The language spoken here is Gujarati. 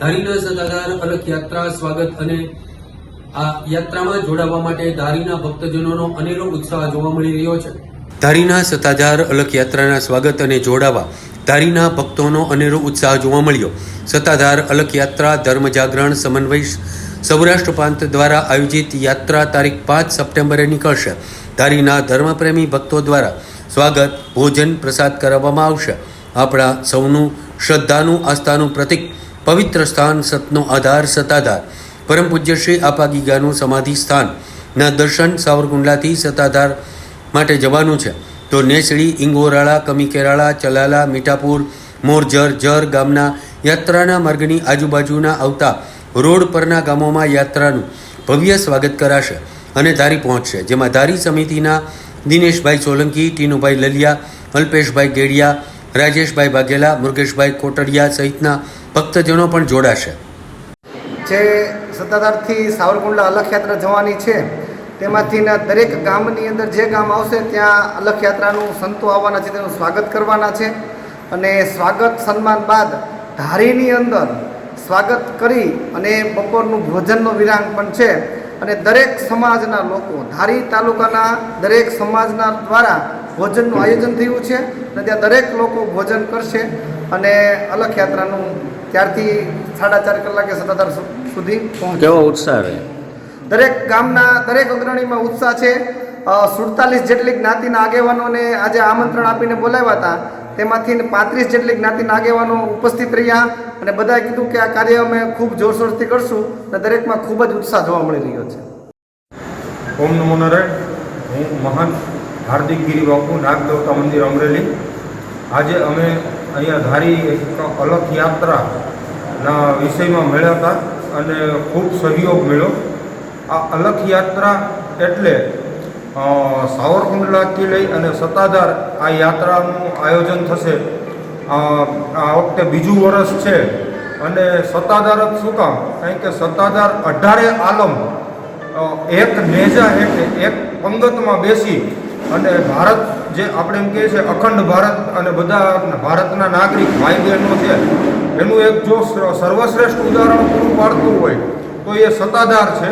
ધારીના સત્તાધાર અલખ યાત્રા, સ્વાગત અને આ યાત્રામાં જોડાવા માટે ધારીના ભક્તજનોનો અનેરો ઉત્સાહ જોવા મળી રહ્યો છે. ધારીના સત્તાધાર અલખ યાત્રાના સ્વાગત અને જોડાવા ધારીના ભક્તોનો અનેરો ઉત્સાહ જોવા મળ્યો. સત્તાધાર અલખ યાત્રા, ધર્મ જાગરણ, સમન્વય સૌરાષ્ટ્ર પ્રાંત દ્વારા આયોજિત યાત્રા તારીખ પાંચ સપ્ટેમ્બરે નીકળશે. ધારીના ધર્મપ્રેમી ભક્તો દ્વારા સ્વાગત, ભોજન, પ્રસાદ કરાવવામાં આવશે. આપણા સૌનું શ્રદ્ધાનું, આસ્થાનું પ્રતીક પવિત્ર સ્થાન સતનો આધાર સત્તાધાર. પરમ પૂજ્ય શ્રી આપાગીગાનું સમાધિ સ્થાનના દર્શન સાવરકુંડલાથી સત્તાધાર માટે જવાનું છે. તો નેસડી, ઇંગોરાળા, કમીકેરાળા, ચલાલા, મીઠાપુર, મોરજર, જર ગામના યાત્રાના માર્ગની આજુબાજુના આવતા રોડ પરના ગામોમાં યાત્રાનું ભવ્ય સ્વાગત કરાશે અને ધારી પહોંચશે. જેમાં ધારી સમિતિના દિનેશભાઈ સોલંકી, ટીનુભાઈ લલિયા, અલ્પેશભાઈ ગેડિયા, રાજેશભાઈ વાઘેલા, મુરગેશભાઈ કોટડિયા સહિતના ભક્તજનો પણ જોડાશે. જે સત્તાધારથી સાવરકુંડલા અલખ યાત્રા જવાની છે તેમાંથીના દરેક ગામની અંદર જે ગામ આવશે, ત્યાં અલખ યાત્રાનું સંતો આવવાના છે, તેનું સ્વાગત કરવાના છે અને સ્વાગત સન્માન બાદ ધારીની અંદર સ્વાગત કરી અને બપોરનું ભોજનનો વિરામ પણ છે અને દરેક સમાજના લોકો, ધારી તાલુકાના દરેક સમાજના દ્વારા ભોજનનું આયોજન થયું છે અને ત્યાં દરેક લોકો ભોજન કરશે અને અલખ યાત્રાનું ત્યારથી સાડા ચાર કલાકે સત્તાધાર સુધી પહોંચે કેવો ઉત્સાહ રહે? દરેક ગામના દરેક અગ્રણીમાં ઉત્સાહ છે. સુડતાલીસ જેટલી જ્ઞાતિના આગેવાનોને આજે આમંત્રણ આપીને બોલાવ્યા હતા. તેમાંથી પાંત્રીસ જેટલી જ્ઞાતિના આગેવાનો ઉપસ્થિત રહ્યા અને બધાએ કીધું કે આ કાર્ય અમે ખૂબ જોરશોરથી કરશું અને દરેકમાં ખૂબ જ ઉત્સાહ જોવા મળી રહ્યો છે. ઓમ નમો નારાયણ. હું મહાન હાર્દિક ગિરી બાપુ નાગદેવતા મંદિર અમરેલી. આજે અમે અહીંયા ધારી એક અલગ યાત્રાના વિષયમાં મળ્યા હતા અને ખૂબ સહયોગ મળ્યો. આ અલગ યાત્રા એટલે સાવરકુંડલાથી લઈ અને સત્તાધાર આ યાત્રાનું આયોજન થશે. આ વખતે બીજું વર્ષ છે અને સત્તાધાર જ શું કામ? કારણ કે સત્તાધાર અઢારે આલમ એક નેજા હેઠે એક પંગતમાં બેસી અને ભારત જે આપણે એમ કહીએ છીએ અખંડ ભારત અને બધા ભારતના નાગરિક ભાઈ બહેનો છે, એનું એક જો સર્વશ્રેષ્ઠ ઉદાહરણ પૂરું પાડતું હોય, તો એ સત્તાધાર છે.